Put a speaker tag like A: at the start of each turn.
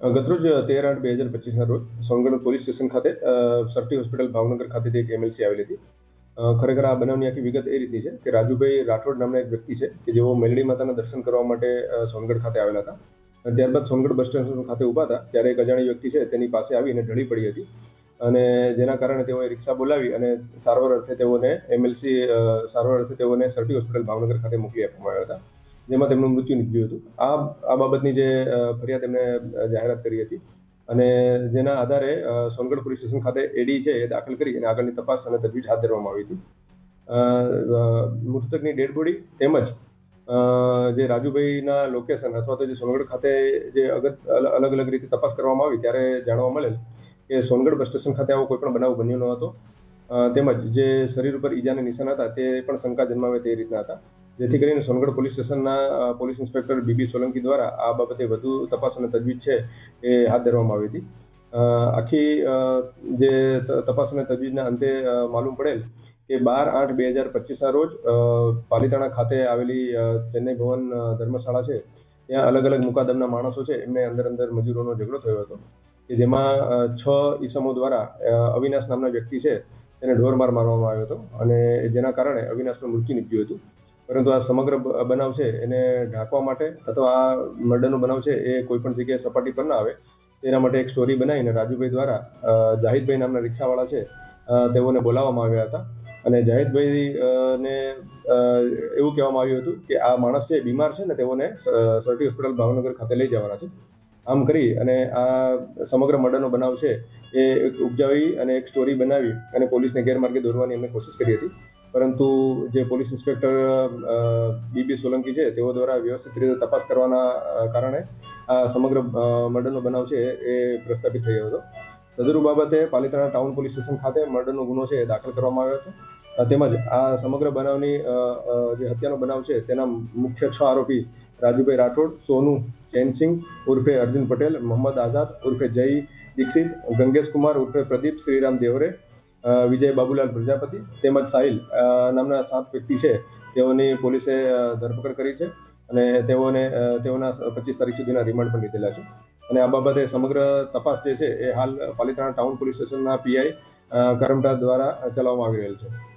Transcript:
A: ગતરોજ તેર આઠ બે હજાર પચીસના રોજ સોનગઢ પોલીસ સ્ટેશન ખાતે સરટી હોસ્પિટલ ભાવનગર ખાતેથી એક એમએલસી આવેલી હતી. ખરેખર આ બનાવની આખી વિગત એ રીતની છે કે રાજુભાઈ રાઠોડ નામના એક વ્યક્તિ છે કે જેઓ મેલડી માતાના દર્શન કરવા માટે સોનગઢ ખાતે આવેલા હતા. ત્યારબાદ સોનગઢ બસ સ્ટેશન ખાતે ઊભા હતા, ત્યારે એક અજાણી વ્યક્તિ છે તેની પાસે આવીને ઢળી પડી હતી. અને જેના કારણે તેઓએ રિક્ષા બોલાવી અને સારવાર અર્થે તેઓને એમએલસી સારવાર અર્થે તેઓને સરટી હોસ્પિટલ ભાવનગર ખાતે મોકલી આપવામાં આવ્યા હતા. જેમાં તેમનું મૃત્યુ નીપજ્યું હતું. આ આ બાબતની જે ફરિયાદ એમણે જાહેરાત કરી હતી અને જેના આધારે સોનગઢ પોલીસ સ્ટેશન ખાતે એડી છે એ દાખલ કરી અને આગળની તપાસ અને તજવીજ હાથ ધરવામાં આવી હતી. મૃતકની ડેડ તેમજ જે રાજુભાઈના લોકેશન અથવા તો જે સોનગઢ ખાતે જે અગત અલગ અલગ રીતે તપાસ કરવામાં આવી ત્યારે જાણવા મળેલ કે સોનગઢ બસ સ્ટેશન ખાતે આવો કોઈ પણ બનાવ બન્યો ન હતો. તેમજ જે શરીર ઉપર ઈજાના નિશાન હતા તે પણ શંકા જન્માવે તે રીતના હતા. જેથી કરીને સોનગઢ પોલીસ સ્ટેશનના police inspector B B Solanki દ્વારા આ બાબતે વધુ તપાસ અને તજવીજ છે એ હાથ ધરવામાં આવી હતી. આખી જે તપાસ અને તજવીજના અંતે માલુમ પડેલ કે બાર આઠ બે હજાર પચીસના રોજ પાલિતાણા ખાતે આવેલી ચેન્નઈ ભવન ધર્મશાળા છે, ત્યાં અલગ અલગ મુકાદમના માણસો છે, એમને અંદર અંદર મજૂરોનો ઝઘડો થયો હતો. કે જેમાં છ ઈસમો દ્વારા અવિનાશ નામના વ્યક્તિ છે, તેને ઢોરમાર મારવામાં આવ્યો હતો અને જેના કારણે અવિનાશનું મૃત્યુ નીપજ્યું હતું. પરંતુ આ સમગ્ર બનાવ છે એને ઢાંકવા માટે અથવા આ મર્ડરનો બનાવ છે એ કોઈ પણ જગ્યાએ સપાટી પર ના આવે. તેના માટે એક સ્ટોરી બનાવીને રાજુભાઈ દ્વારા જાહિદભાઈ નામના રિક્ષાવાળા છે તેઓને બોલાવવામાં આવ્યા હતા. અને જાહિદભાઈ ને એવું કહેવામાં આવ્યું હતું કે આ માણસ છે બીમાર છે ને તેઓને સરટી હોસ્પિટલ ભાવનગર ખાતે લઈ જવાના છે. આમ કરી અને આ સમગ્ર મર્ડરનો બનાવ છે એ ઉપજાવી અને એક સ્ટોરી બનાવી અને પોલીસને ગેરમાર્ગે દોરવાની એમને કોશિશ કરી હતી. પરંતુ જે પોલીસ ઇન્સ્પેક્ટર બીબી સોલંકી છે, તેઓ દ્વારા વ્યવસ્થિત રીતે તપાસ કરવાના કારણે આ સમગ્ર મર્ડરનો બનાવ છે, એ પ્રસ્થાપિત થયો હતો. સદરુ બાબતે પાલિતાણા ટાઉન પોલીસ સ્ટેશન ખાતે મર્ડરનો ગુનો છે દાખલ કરવામાં આવ્યો હતો. તેમજ આ સમગ્ર બનાવની જે હત્યાનો બનાવ છે, તેના મુખ્ય છ આરોપી રાજુભાઈ રાઠોડ, સોનુ ચેનસિંગ ઉર્ફે અર્જુન પટેલ, મોહમ્મદ આઝાદ, ઉર્ફે જય દીક્ષિત ગંગેશ કુમાર ઉર્ફે પ્રદીપ શ્રીરામ દેવરે વિજય બાબુલાલ પ્રજાપતિ તેમજ સાહિલ નામના સાત વ્યક્તિ છે. તેઓની પોલીસે ધરપકડ કરી છે અને તેઓને તેઓના પચીસ તારીખ સુધીના રિમાન્ડ પણ લીધેલા છે. અને આ બાબતે સમગ્ર તપાસ જે છે એ હાલ પાલિતાણા ટાઉન પોલીસ સ્ટેશનના પીઆઈ કરમટા દ્વારા ચલાવવામાં આવી રહેલ છે.